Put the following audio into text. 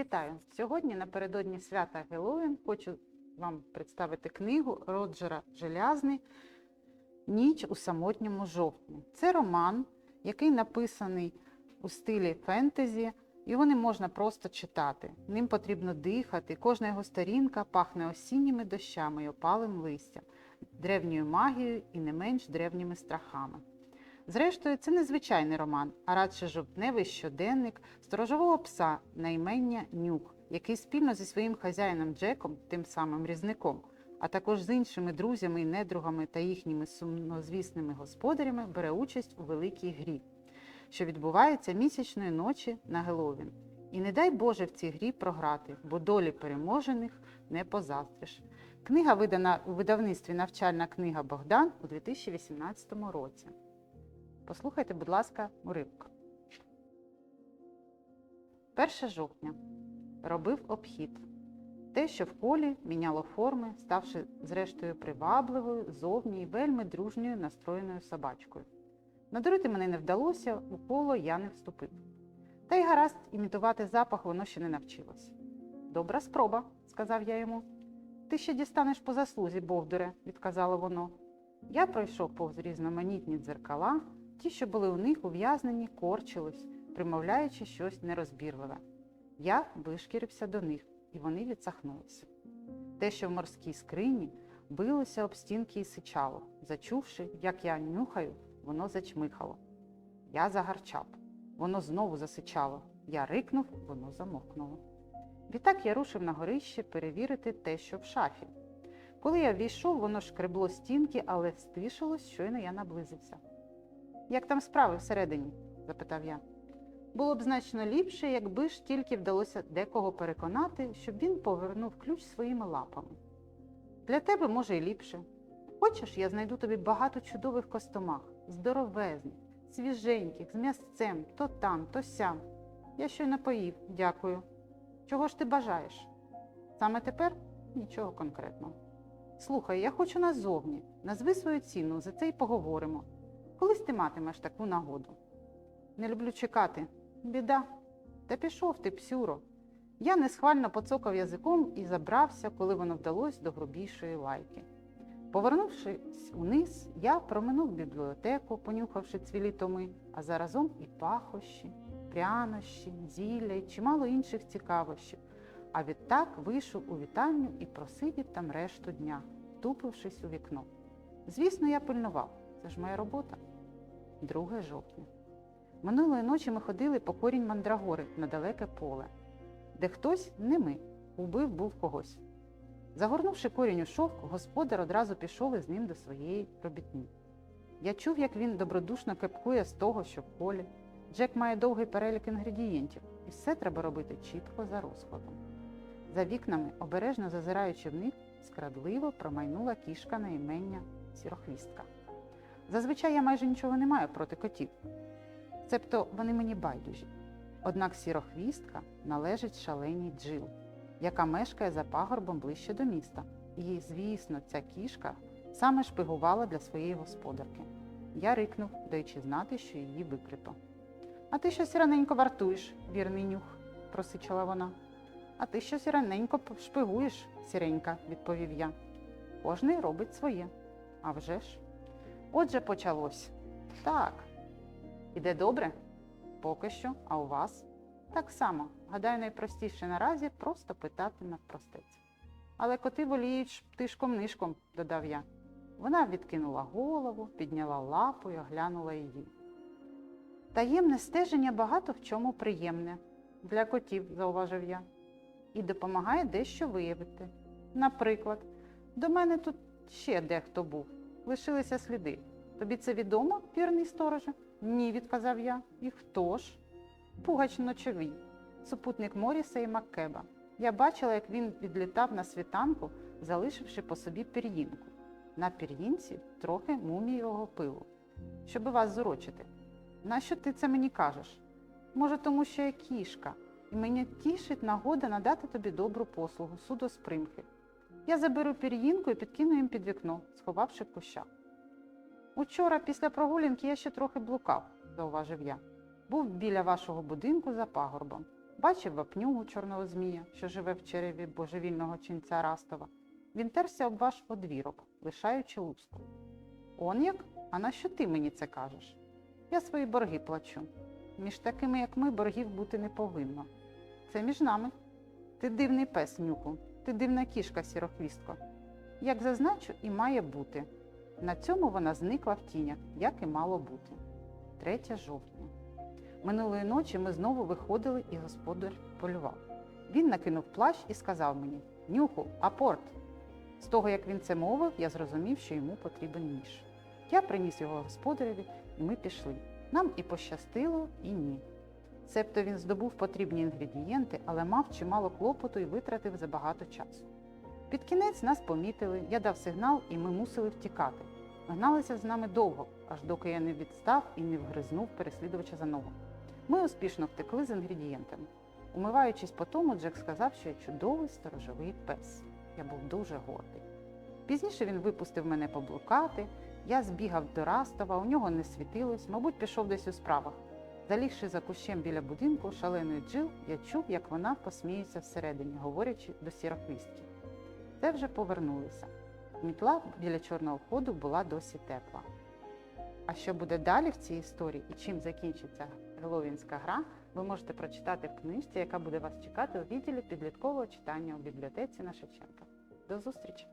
Вітаю! Сьогодні напередодні свята Геловін хочу вам представити книгу Роджера Желязний Ніч у самотньому жовтні. Це роман, який написаний у стилі фентезі. Його не можна просто читати. Ним потрібно дихати. Кожна його сторінка пахне осінніми дощами й опалим листям, древньою магією і не менш древніми страхами. Зрештою, це не звичайний роман, а радше жовтневий щоденник сторожового пса на імення Нюх, який спільно зі своїм хазяїном Джеком, тим самим різником, а також з іншими друзями і недругами та їхніми сумнозвісними господарями бере участь у великій грі, що відбувається місячної ночі на Геловін. І не дай Боже в цій грі програти, бо долі переможених не позаздриш. Книга видана у видавництві Навчальна книга Богдан у 2018 році. Послухайте, будь ласка, уривок. 1 жовтня. Робив обхід. Те, що в колі міняло форми, ставши зрештою привабливою, зовні й вельми дружньою настроєною собачкою. Надурити мене не вдалося, у коло я не вступив. Та й гаразд імітувати запах воно ще не навчилось. Добра спроба, сказав я йому. Ти ще дістанеш по заслузі, Бовдуре, відказало воно. Я пройшов повз різноманітні дзеркала, ті, що були у них ув'язнені, корчились, примовляючи щось нерозбірливе. Я вишкірився до них, і вони відсахнулися. Те, що в морській скрині, билося об стінки і сичало. Зачувши, як я нюхаю, воно зачмихало. Я загарчав. Воно знову засичало. Я рикнув, воно замовкнуло. Відтак я рушив на горище перевірити те, що в шафі. Коли я війшов, воно шкребло стінки, але стишилось, щойно я наблизився. Як там справи всередині? запитав я. Було б значно ліпше, якби ж тільки вдалося декого переконати, щоб він повернув ключ своїми лапами. Для тебе, може, і ліпше. Хочеш, я знайду тобі багато чудових костомах, здоровезних, свіженьких, з м'ясцем, то там, то сям. Я щойно поїв, дякую. Чого ж ти бажаєш? Саме тепер нічого конкретного. Слухай, я хочу назовні. Назви свою ціну, за це й поговоримо. Колись ти матимеш таку нагоду. Не люблю чекати. Біда. Та пішов ти, псюро. Я несхвально поцокав язиком і забрався, коли воно вдалося до грубішої лайки. Повернувшись униз, я проминув бібліотеку, понюхавши цвілі томи, а заразом і пахощі, прянощі, зілля й чимало інших цікавощів. А відтак вийшов у вітальню і просидів там решту дня, втупившись у вікно. Звісно, я пильнував. Це ж моя робота. 2 жовтня. Минулої ночі ми ходили по корінь мандрагори на далеке поле, де хтось, не ми, убив був когось. Загорнувши корінь у шовк, господар одразу пішов із ним до своєї робітні. Я чув, як він добродушно кепкує з того, що в полі. Джек має довгий перелік інгредієнтів, і все треба робити чітко за розкладом. За вікнами, обережно зазираючи в них, скрадливо промайнула кішка на імення сірохвістка. Зазвичай я майже нічого не маю проти котів, цебто вони мені байдужі. Однак сірохвістка належить шаленій джил, яка мешкає за пагорбом ближче до міста. І, звісно, ця кішка саме шпигувала для своєї господарки. Я рикнув, даючи знати, що її викрито. А ти щось раненько вартуєш, вірний нюх, просичала вона. А ти щось раненько шпигуєш, сіренька, відповів я. Кожний робить своє. А вже ж. Отже, почалось. Так. Іде добре? Поки що, а у вас? Так само. Гадаю, найпростіше наразі просто питати навпростець. Але коти воліють тишком-нишком, додав я. Вона відкинула голову, підняла лапу і оглянула її. Таємне стеження багато в чому приємне для котів, зауважив я, і допомагає дещо виявити. Наприклад, до мене тут ще дехто був, лишилися сліди. Тобі це відомо, вірний стороже? Ні, відказав я. І хто ж? Пугач ночовий, супутник Моріса і Маккеба. Я бачила, як він відлітав на світанку, залишивши по собі пір'їнку. На пір'їнці трохи мумієвого пилу, щоб вас зурочити. Нащо ти це мені кажеш? Може, тому що я кішка, і мені тішить нагода надати тобі добру послугу, судо з примхи. Я заберу пір'їнку і підкину їм під вікно, сховавши в кущах. Учора після прогулянки я ще трохи блукав, зауважив я. Був біля вашого будинку за пагорбом. Бачив вапнюгу чорного змія, що живе в череві божевільного ченця Растова. Він терся об ваш одвірок, лишаючи луску. Он як? А на що ти мені це кажеш? Я свої борги плачу. Між такими, як ми, боргів бути не повинно. Це між нами. Ти дивний пес, нюку, ти дивна кішка, сірохвістко. Як зазначу, і має бути. На цьому вона зникла в тінях, як і мало бути. 3 жовтня. Минулої ночі ми знову виходили, і господар полював. Він накинув плащ і сказав мені: Нюху, апорт. З того, як він це мовив, я зрозумів, що йому потрібен ніж. Я приніс його господареві, і ми пішли. Нам і пощастило, і ні. Себто він здобув потрібні інгредієнти, але мав чимало клопоту і витратив забагато часу. Під кінець нас помітили, я дав сигнал, і ми мусили втікати. Гналися з нами довго, аж доки я не відстав і не вгризнув переслідувача за ногу. Ми успішно втекли з інгредієнтами. Умиваючись по тому, Джек сказав, що я чудовий сторожовий пес. Я був дуже гордий. Пізніше він випустив мене поблукати, я збігав до Растова, у нього не світилось, мабуть, пішов десь у справах. Залігши за кущем біля будинку шаленої Джил, я чув, як вона посміється всередині, говорячи до сірохвістки. Це вже повернулися. Мітла біля чорного входу була досі тепла. А що буде далі в цій історії і чим закінчиться Геловінська гра, ви можете прочитати в книжці, яка буде вас чекати у відділі підліткового читання у бібліотеці на Шевченка. До зустрічі!